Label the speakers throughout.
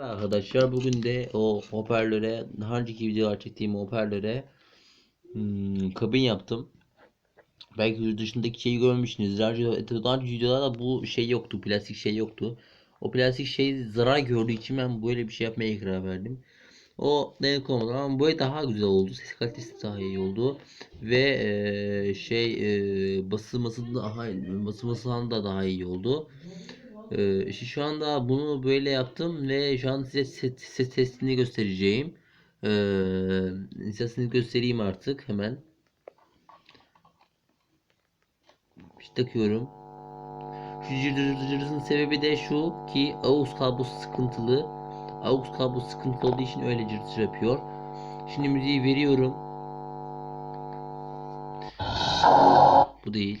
Speaker 1: Merhaba arkadaşlar bugün de o hoparlöre daha önceki videolar çektiğim hoparlöre hmm, kabin yaptım. Belki yurt dışındaki şeyi görmüşsünüz. Daha önce, daha önce videolarda bu şey yoktu. Plastik şey yoktu. O plastik şey zarar gördüğü için ben böyle bir şey yapmaya karar verdim. O denek olmadı ama bu daha güzel oldu. Ses kalitesi daha iyi oldu. Ve eee, şey eee basılması da daha basılması da daha iyi oldu. Ee, şu anda bunu böyle yaptım ve şu an size ses, ses testini göstereceğim. Ee, sesini göstereyim artık hemen. İşte takıyorum. Şu cırcırcırcırın sebebi de şu ki AUX kablosu sıkıntılı. AUX kablosu sıkıntılı olduğu için öyle cırcır yapıyor. Şimdi müziği veriyorum. Bu değil.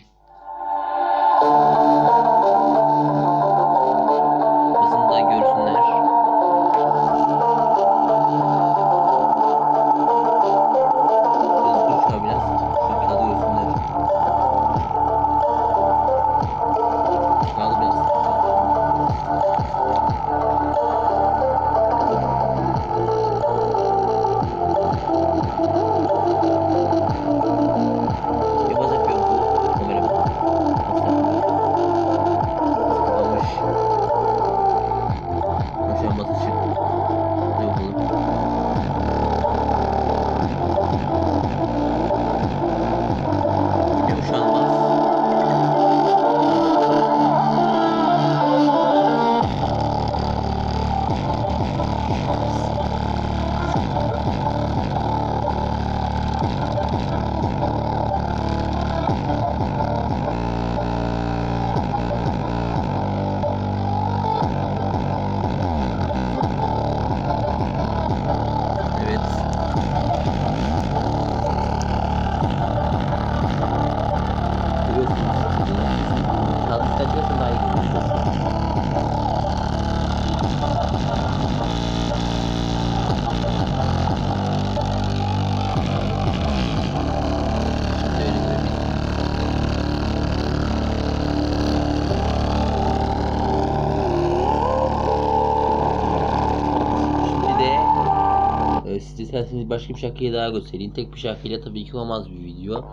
Speaker 1: Siz isterseniz başka bir şarkıyı daha göstereyim. Tek bir şarkıyla tabii ki olmaz bir video.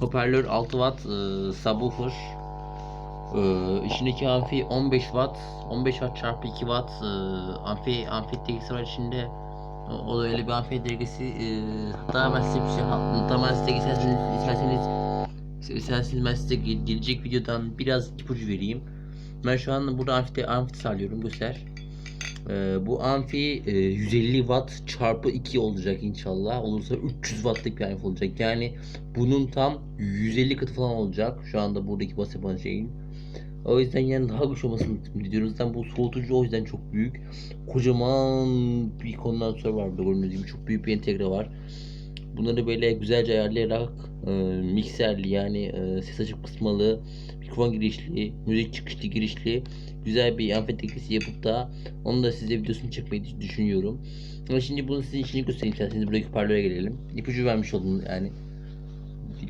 Speaker 1: Hoparlör 6 watt e, subwoofer e, içindeki amfi 15 watt 15 watt çarpı 2 watt e, amfi amfi dergisi var içinde. O, o da öyle bir amfi dergisi e, hatta ben size bir şey hatta size isterseniz isterseniz isterseniz ben size gel- gelecek videodan biraz ipucu vereyim. Ben şu an burada amfi, amfi sağlıyorum göster ee, bu amfi e, 150 watt çarpı 2 olacak inşallah. Olursa 300 wattlık bir amfi olacak. Yani bunun tam 150 katı falan olacak. Şu anda buradaki bas yapan şeyin. O yüzden yani daha güçlü olmasını diliyoruz. Zaten bu soğutucu o yüzden çok büyük. Kocaman bir kondansatör var burada gördüğünüz gibi. Çok büyük bir entegre var. Bunları böyle güzelce ayarlayarak e, mikserli yani e, ses açıp kısmalı, mikrofon girişli, müzik çıkışlı girişli güzel bir amfi teklisi yapıp da onu da size videosunu çekmeyi düş- düşünüyorum. Ama şimdi bunu sizin için göstereyim isterseniz buradaki hoparlöre gelelim. İpucu vermiş oldum yani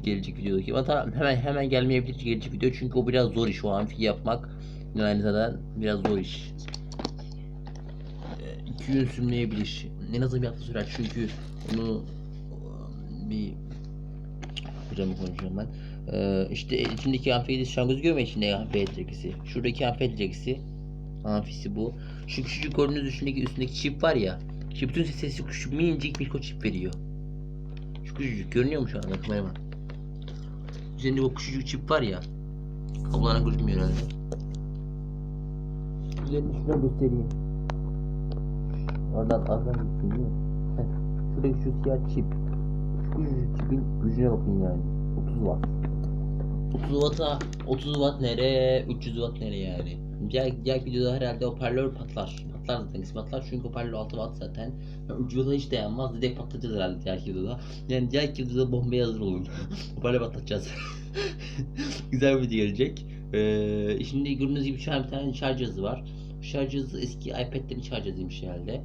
Speaker 1: gelecek videodaki. Hatta hemen hemen gelmeyebilir gelecek video çünkü o biraz zor iş o amfi yapmak. Yani zaten biraz zor iş. Ee, İki gün sürmeyebilir. En azından bir hafta sürer çünkü onu e, bir hocam konuşuyorum ben. Ee, işte içindeki amfi şu an gözüküyor mu içinde amfi etkisi? Şuradaki amfi etkisi amfisi bu. Şu küçücük gördüğünüz üstündeki üstündeki çip var ya. Şu bütün sesi küçük minicik bir çip veriyor. Şu küçücük görünüyor mu şu anda kameraman? Üzerinde bu küçücük çip var ya. Kablolarına gözükmüyor herhalde. Üzerinde şuna göstereyim. Oradan oradan gittin değil mi? Şuradaki şu siyah çip. Şu küçücük çipin gücüne bakın yani. 30 watt. 30 watt'a 30 watt nere? 300 watt nere yani? Diğer, diğer videoda herhalde hoparlör patlar. Patlar zaten kesin patlar çünkü hoparlör 6 watt zaten. Yani 300 watt'a hiç dayanmaz. Direkt patlatacağız herhalde diğer videoda. Yani diğer videoda bombaya hazır olun. hoparlör patlatacağız. Güzel bir video gelecek. Ee, şimdi gördüğünüz gibi şu an bir tane şarj cihazı var. Şarj cihazı eski iPad'lerin şarj cihazıymış herhalde.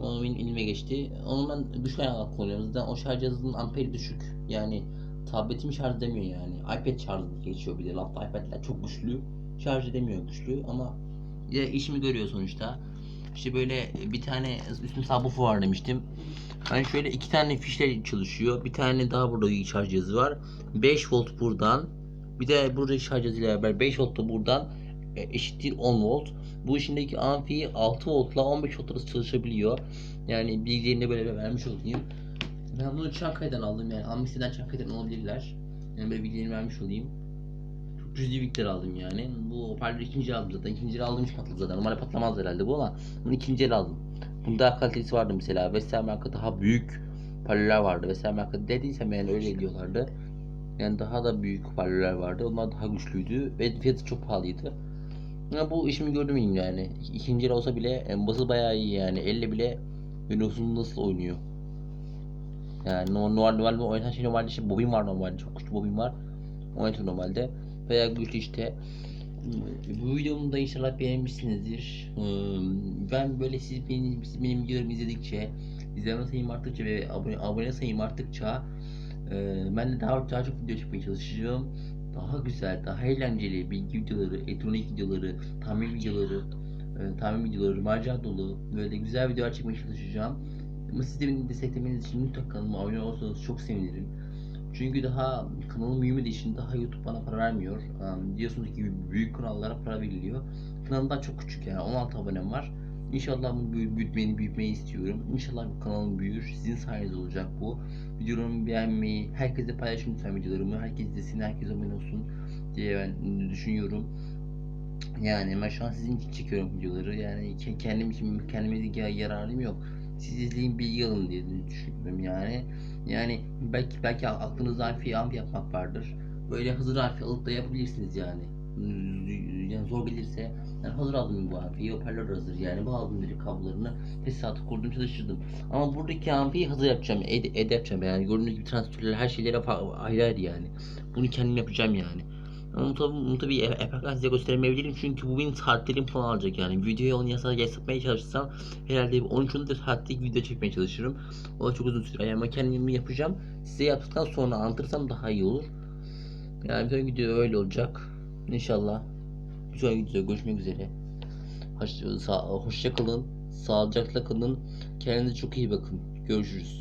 Speaker 1: Onu benim elime geçti. Onu ben düşük ayağına kullanıyorum. Zaten o şarj cihazının amperi düşük. Yani tabletimi şarj edemiyor yani. iPad şarj geçiyor bir de. Laptop iPad'ler çok güçlü. Şarj edemiyor güçlü ama ya işimi görüyor sonuçta. İşte böyle bir tane üstün subwoofer var demiştim. Ben şöyle iki tane fişle çalışıyor. Bir tane daha burada şarj cihazı var. 5 volt buradan. Bir de burada şarj cihazıyla beraber 5 volt da buradan e, eşittir 10 volt. Bu içindeki amfi 6 voltla 15 volt arası çalışabiliyor. Yani bilgilerini böyle vermiş olayım. Ben bunu Çankaya'dan aldım yani Amsterdam Çankaya'dan alabilirler. Yani böyle bilgilerini vermiş olayım. Çok cüzi miktar aldım yani. Bu hoparlörü ikinci aldım zaten. İkinci el aldığım hiç patladı zaten. Normalde patlamaz herhalde bu ama bunu ikinci el aldım. Bunda daha kalitesi vardı mesela. Vestel marka daha büyük hoparlörler vardı. Vestel marka dediysem yani öyle diyorlardı. Yani daha da büyük hoparlörler vardı. Onlar daha güçlüydü ve fiyatı çok pahalıydı. Ya bu işimi gördüm yani. İkinci el olsa bile e, bası bayağı iyi yani. Elle bile Windows'un nasıl oynuyor. Yani no- normal normal oynatan şey normalde işte bobin var normalde çok güçlü bobin var. Oynatıyor normalde. Veya güçlü işte. Bu videomu da inşallah beğenmişsinizdir. Ben böyle siz benim, siz benim videolarımı izledikçe, izleme sayım arttıkça ve abone, abone sayım arttıkça ben de daha, daha çok video çekmeye çalışacağım. Daha güzel, daha eğlenceli bilgi videoları, elektronik videoları, tamir videoları, tamir videoları, macera dolu böyle güzel videolar çekmeye çalışacağım. Ama siz de beni desteklemeniz için mutlaka kanalıma abone olursanız çok sevinirim. Çünkü daha kanalım büyümediği için daha YouTube bana para vermiyor. Um, diyorsunuz ki büyük kanallara para veriliyor. Kanalım daha çok küçük yani 16 abonem var. İnşallah bunu büyü- büyütmeyi, büyütmeyi istiyorum. İnşallah bu kanalım büyür. Sizin sayenizde olacak bu. Videolarımı beğenmeyi, herkese paylaşın lütfen videolarımı. Herkes izlesin, herkes abone olsun diye ben düşünüyorum. Yani ben şu an sizin için çekiyorum videoları. Yani ke- kendim için kendime yararım yok. Siz izleyin bilgi alın diye düşünüyorum yani. Yani belki belki aklınızda harfi amp yapmak vardır. Böyle hazır harfi alıp da yapabilirsiniz yani. Yani zor gelirse yani hazır aldım bu amfiyi, hoparlör hazır yani bu aldım direkt kablolarını tesisatı kurdum çalıştırdım. Ama buradaki amfiyi hazır yapacağım, ed, ed yapacağım yani gördüğünüz gibi transistörler her şeylere ayrı ayrı yani. Bunu kendim yapacağım yani. Ama tabii, bunu tabii yaparken size gösteremeyebilirim çünkü bu benim saatlerim falan alacak yani. Videoyu onu yasa yapmaya çalışsam herhalde 13-14 saatlik video çekmeye çalışırım. O da çok uzun süre. Yani kendimi yapacağım. Size yaptıktan sonra anlatırsam daha iyi olur. Yani bir video öyle olacak. İnşallah. Bir sonraki videoda görüşmek üzere. Hoşça kalın. Sağlıcakla kalın. Kendinize çok iyi bakın. Görüşürüz.